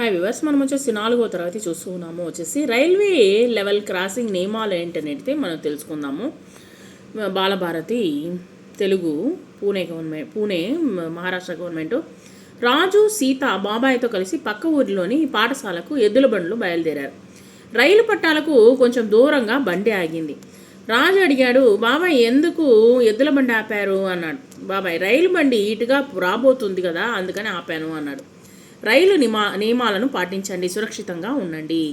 Hi viewers మనం వచ్చేసి నాలుగో తరగతి చూస్తూ ఉన్నాము వచ్చేసి రైల్వే లెవెల్ క్రాసింగ్ నియమాలు ఏంటనేది మనం తెలుసుకుందాము. బాలభారతి తెలుగు పూణే గవర్నమెంట్ పూణే మహారాష్ట్ర గవర్నమెంట్ రాజు సీత బాబాయ్తో కలిసి పక్క ఊరిలోని పాఠశాలకు ఎద్దుల బండ్లు బయలుదేరారు. రైలు పట్టాలకు కొంచెం దూరంగా బండి ఆగింది. రాజు అడిగాడు బాబాయ్ ఎందుకు ఎద్దుల బండి ఆపారు? అన్నాడు. బాబాయ్ రైలు బండి ఇటుగా రాబోతుంది కదా అందుకని ఆపాను అన్నాడు. రైలు నిమా నియమాలను పాటించండి సురక్షితంగా ఉండండి.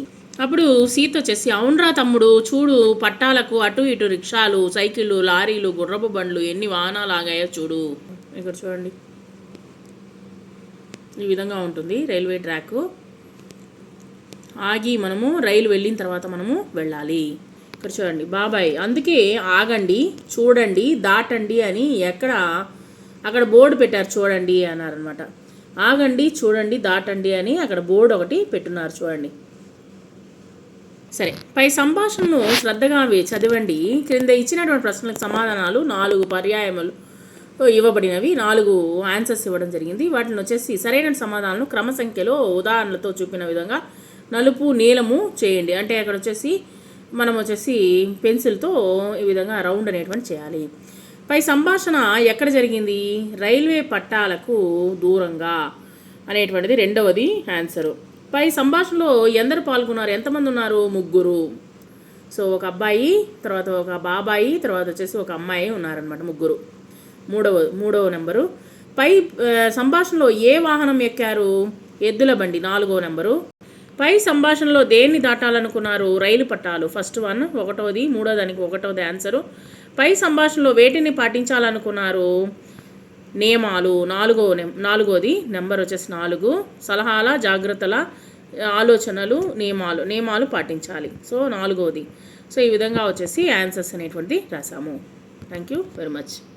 అప్పుడు సీత వచ్చేసి అవునరా తమ్ముడు చూడు పట్టాలకు అటు ఇటు రిక్షాలు సైకిళ్ళు లారీలు గుర్రపు బండ్లు ఎన్ని వాహనాలు ఆగాయో చూడు. ఇక్కడ చూడండి. ఈ విధంగా ఉంటుంది రైల్వే ట్రాక్. ఆగి మనము రైలు వెళ్ళిన తర్వాత మనము వెళ్ళాలి. ఇక్కడ చూడండి బాబాయ్ అందుకే ఆగండి చూడండి దాటండి అని ఎక్కడ అక్కడ బోర్డు పెట్టారు చూడండి అన్నారనమాట ఆగండి చూడండి దాటండి అని అక్కడ బోర్డు ఒకటి పెట్టున్నారు చూడండి. సరే పై సంభాషణను శ్రద్ధగా చదవండి. క్రింద ఇచ్చినటువంటి ప్రశ్నలకు సమాధానాలు నాలుగు పర్యాయములు ఇవ్వబడినవి నాలుగు ఆన్సర్స్ ఇవ్వడం జరిగింది. వాటిని వచ్చేసి సరైన సమాధానాలను క్రమ సంఖ్యలో ఉదాహరణలతో చూపిన విధంగా నలుపు నీలము చేయండి. అంటే అక్కడ వచ్చేసి మనం వచ్చేసి పెన్సిల్తో ఈ విధంగా రౌండ్ అనేటువంటి చేయాలి. పై సంభాషణ ఎక్కడ జరిగింది? రైల్వే పట్టాలకు దూరంగా అనేటువంటిది రెండవది ఆన్సరు. పై సంభాషణలో ఎందరు పాల్గొన్నారు? ఎంతమంది ఉన్నారు? ముగ్గురు. సో ఒక అబ్బాయి తర్వాత ఒక బాబాయి తర్వాత వచ్చేసి ఒక అమ్మాయి ఉన్నారనమాట ముగ్గురు. మూడవ మూడవ నెంబరు. పై సంభాషణలో ఏ వాహనం ఎక్కారు? ఎద్దుల బండి నాలుగో నెంబరు. పై సంభాషణలో దేన్ని దాటాలనుకున్నారు? రైలు పట్టాలు. ఫస్ట్ వన్ ఒకటోది మూడో దానికి ఒకటోది ఆన్సరు పై సంభాషణలో వేటిని పాటించాలనుకున్నారు? నియమాలు. నాలుగో నాలుగోది నెంబర్ వచ్చేసి నాలుగు. సలహాల జాగ్రత్తల ఆలోచనలు నియమాలు. నియమాలు పాటించాలి. సో నాలుగోది. సో ఈ విధంగా వచ్చేసి ఆన్సర్స్ అనేటువంటిది రాసాము. Thank you very much